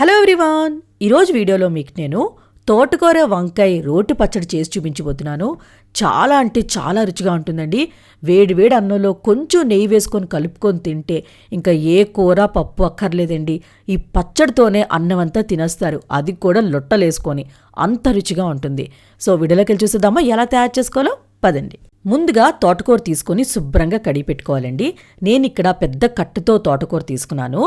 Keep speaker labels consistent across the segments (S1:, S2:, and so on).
S1: Hello everyone ఈరోజు వీడియోలో మీకు నేను తోటకూర వంకాయ రోటి పచ్చడి చేసి చూపించబోతున్నాను. చాలా అంటే చాలా రుచిగా ఉంటుందండి. వేడి వేడి అన్నంలో కొంచెం నెయ్యి వేసుకొని కలుపుకొని తింటే ఇంకా ఏ కూర పప్పు అక్కర్లేదండి. ఈ పచ్చడితోనే అన్నం అంతా తినేస్తారు. అది కూడా లొట్టలేసుకొని అంత రుచిగా ఉంటుంది. సో వీడియోలోకి వెళ్ళి చూసేద్దామా? ఎలా తయారు చేసుకోవాలో? పదండి. ముందుగా తోటకూర తీసుకొని శుభ్రంగా కడిగి పెట్టుకోవాలండి. నేను ఇక్కడ పెద్ద కట్టుతో తోటకూర తీసుకున్నాను.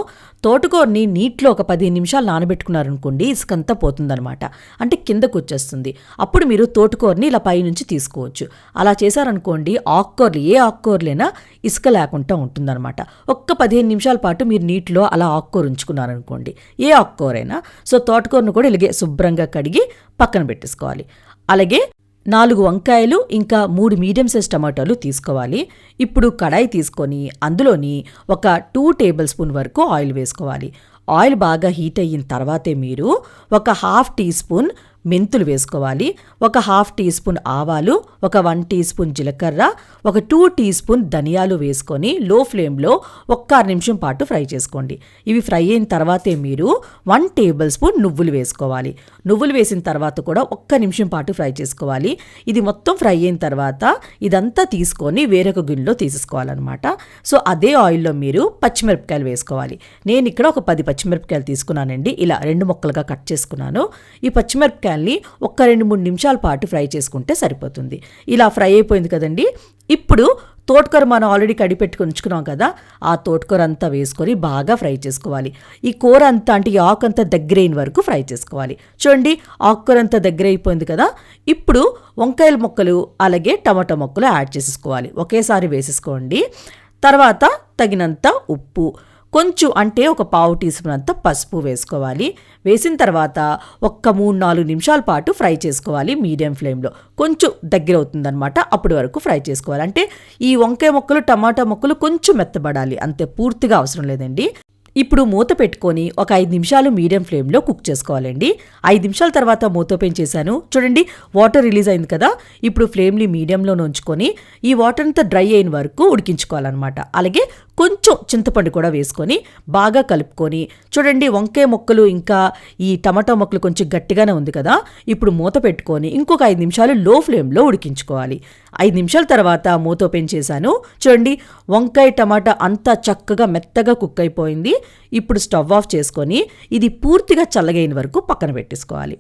S1: తోటకూరని నీటిలో ఒక పదిహేను నిమిషాలు నానబెట్టుకున్నారనుకోండి ఇసుకంతా పోతుందనమాట అంటే కిందకు వచ్చేస్తుంది. అప్పుడు మీరు తోటకూరని ఇలా పైనుంచి తీసుకోవచ్చు. అలా చేశారనుకోండి ఆకుకూరలు ఏ ఆకుకూరలైనా ఇసుక లేకుండా ఉంటుందన్నమాట. ఒక్క పదిహేను నిమిషాల పాటు మీరు నీటిలో అలా ఆకుకూర ఉంచుకున్నారనుకోండి ఏ ఆకుకూరైనా. సో తోటకూరను కూడా ఇలాగే శుభ్రంగా కడిగి పక్కన పెట్టేసుకోవాలి. అలాగే నాలుగు వంకాయలు ఇంకా మూడు మీడియం సైజ్ టమాటాలు తీసుకోవాలి. ఇప్పుడు కడాయి తీసుకొని అందులోని ఒక టూ టేబుల్ స్పూన్ వరకు ఆయిల్ వేసుకోవాలి. ఆయిల్ బాగా హీట్ అయిన తర్వాతే మీరు ఒక హాఫ్ టీ స్పూన్ మెంతులు వేసుకోవాలి. ఒక హాఫ్ టీ స్పూన్ ఆవాలు ఒక వన్ టీ స్పూన్ జీలకర్ర ఒక టూ టీ స్పూన్ ధనియాలు వేసుకొని లో ఫ్లేమ్లో ఒక్క ఆరు నిమిషం పాటు ఫ్రై చేసుకోండి. ఇవి ఫ్రై అయిన తర్వాతే మీరు వన్ టేబుల్ స్పూన్ నువ్వులు వేసుకోవాలి. నువ్వులు వేసిన తర్వాత కూడా ఒక్క నిమిషం పాటు ఫ్రై చేసుకోవాలి. ఇది మొత్తం ఫ్రై అయిన తర్వాత ఇదంతా తీసుకొని వేరొక గిన్నెలో తీసుకోవాలన్నమాట సో అదే ఆయిల్లో మీరు పచ్చిమిరపకాయలు వేసుకోవాలి. నేను ఇక్కడ ఒక పది పచ్చిమిరపకాయలు తీసుకున్నానండి. ఇలా రెండు ముక్కలుగా కట్ చేసుకున్నాను. ఈ పచ్చిమిరపకాయ పచ్చిమిరపకాయల్ని ఒక్క రెండు మూడు నిమిషాల పాటు ఫ్రై చేసుకుంటే సరిపోతుంది. ఇలా ఫ్రై అయిపోయింది కదండి. ఇప్పుడు తోటకూర మనం ఆల్రెడీ కడిపెట్టుకుని ఉంచుకున్నాం కదా ఆ తోటకూర అంతా వేసుకొని బాగా ఫ్రై చేసుకోవాలి. ఈ కూర అంతా అంటే ఈ ఆకు అంతా దగ్గరైన వరకు ఫ్రై చేసుకోవాలి. చూడండి ఆకుకూర అంతా దగ్గర అయిపోయింది కదా. ఇప్పుడు వంకాయల ముక్కలు అలాగే టమాటా ముక్కలు యాడ్ చేసేసుకోవాలి. ఒకేసారి వేసేసుకోండి. తర్వాత తగినంత ఉప్పు. కొంచెం అంటే ఒక పావు టీ స్పూన్ అంత పసుపు వేసుకోవాలి. వేసిన తర్వాత ఒక్క మూడు నాలుగు నిమిషాల పాటు ఫ్రై చేసుకోవాలి మీడియం ఫ్లేమ్లో. కొంచెం దగ్గర అవుతుందన్నమాట. అప్పటి వరకు ఫ్రై చేసుకోవాలి. అంటే ఈ వంకాయ ముక్కలు టమాటా ముక్కలు కొంచెం మెత్తబడాలి. అంతే పూర్తిగా అవసరం లేదండి. ఇప్పుడు మూత పెట్టుకొని ఒక ఐదు నిమిషాలు మీడియం ఫ్లేమ్లో కుక్ చేసుకోవాలండి. ఐదు నిమిషాల తర్వాత మూత ఓపెన్ చేశాను. చూడండి వాటర్ రిలీజ్ అయింది కదా? ఇప్పుడు ఫ్లేమ్ని మీడియంలో ఉంచుకొని ఈ వాటర్ అంతా డ్రై అయిన వరకు ఉడికించుకోవాలన్నమాట. అలాగే కొంచెం చింతపండు కూడా వేసుకొని బాగా కలుపుకొని చూడండి వంకాయ మొక్కలు ఇంకా ఈ టమాటా మొక్కలు కొంచెం గట్టిగానే ఉంది కదా ఇప్పుడు మూత పెట్టుకొని ఇంకొక ఐదు నిమిషాలు లో ఫ్లేమ్లో ఉడికించుకోవాలి. ఐదు నిమిషాల తర్వాత మూత ఓపెన్ చేశాను. చూడండి వంకాయ టమాటా అంతా చక్కగా మెత్తగా కుక్ అయిపోయింది. ఇప్పుడు స్టవ్ ఆఫ్ చేసుకొని ఇది పూర్తిగా చల్లగైన వరకు పక్కన పెట్టేసుకోవాలి.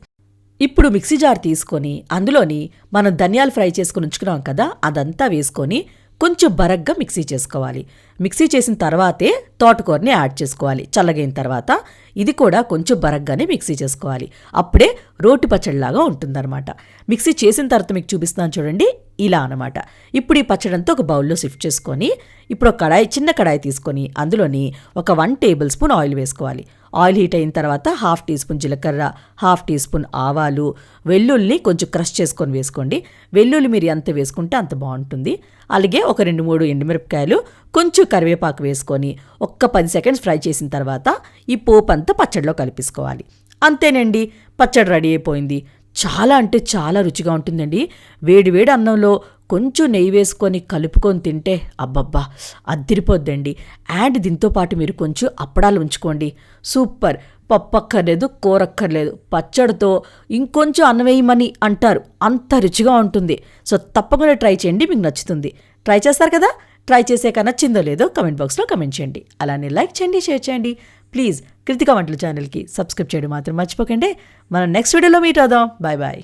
S1: ఇప్పుడు మిక్సీ జార్ తీసుకొని అందులోని మనం ధనియాలు ఫ్రై చేసుకుని ఉంచుకున్నాం కదా అదంతా వేసుకొని కొంచెం బరగ్గా మిక్సీ చేసుకోవాలి. మిక్సీ చేసిన తర్వాతే తోటకూరని యాడ్ చేసుకోవాలి. చల్లగైన తర్వాత ఇది కూడా కొంచెం బరగ్గానే మిక్సీ చేసుకోవాలి. అప్పుడే రోటి పచ్చడిలాగా ఉంటుందన్నమాట. మిక్సీ చేసిన తర్వాత మీకు చూపిస్తాను చూడండి. ఇలా అనమాట ఇప్పుడు ఈ పచ్చడంతో ఒక బౌల్లో షిఫ్ట్ చేసుకొని ఇప్పుడు ఒక కడాయి చిన్న కడాయి తీసుకొని అందులోని ఒక వన్ టేబుల్ స్పూన్ ఆయిల్ వేసుకోవాలి. ఆయిల్ హీట్ అయిన తర్వాత హాఫ్ టీ స్పూన్ జీలకర్ర హాఫ్ టీ స్పూన్ ఆవాలు వెల్లుల్లిని కొంచెం క్రష్ చేసుకొని వేసుకోండి. వెల్లుల్లి మీరు ఎంత వేసుకుంటే అంత బాగుంటుంది. అలాగే ఒక రెండు మూడు ఎండుమిరపకాయలు కొంచెం కరివేపాకు వేసుకొని ఒక్క పది సెకండ్స్ ఫ్రై చేసిన తర్వాత ఈ పోపు అంతా పచ్చడిలో కలిపేసుకోవాలి. అంతేనండి పచ్చడి రెడీ అయిపోయింది. చాలా అంటే చాలా రుచిగా ఉంటుందండి. వేడివేడి అన్నంలో కొంచెం నెయ్యి వేసుకొని కలుపుకొని తింటే అబ్బబ్బా అద్దిరిపోద్దండి. అండ్ దీంతో పాటు మీరు కొంచెం అప్పడాలు ఉంచుకోండి. సూపర్ పప్పు అక్కర్లేదు కూర అక్కర్లేదు పచ్చడితో ఇంకొంచెం అన్నం వేయమని అంటారు. అంత రుచిగా ఉంటుంది. సో తప్పకుండా ట్రై చేయండి మీకు నచ్చుతుంది. ట్రై చేస్తారు కదా? ట్రై చేసాక నచ్చిందో లేదో కమెంట్ బాక్స్లో కమెంట్ చేయండి. అలానే లైక్ చేయండి షేర్ చేయండి. ప్లీజ్ కృతిక వంటల ఛానల్కి సబ్స్క్రైబ్ చేయడం మాత్రం మర్చిపోకండి. మనం నెక్స్ట్ వీడియోలో మీట్ అవుదాం. Bye bye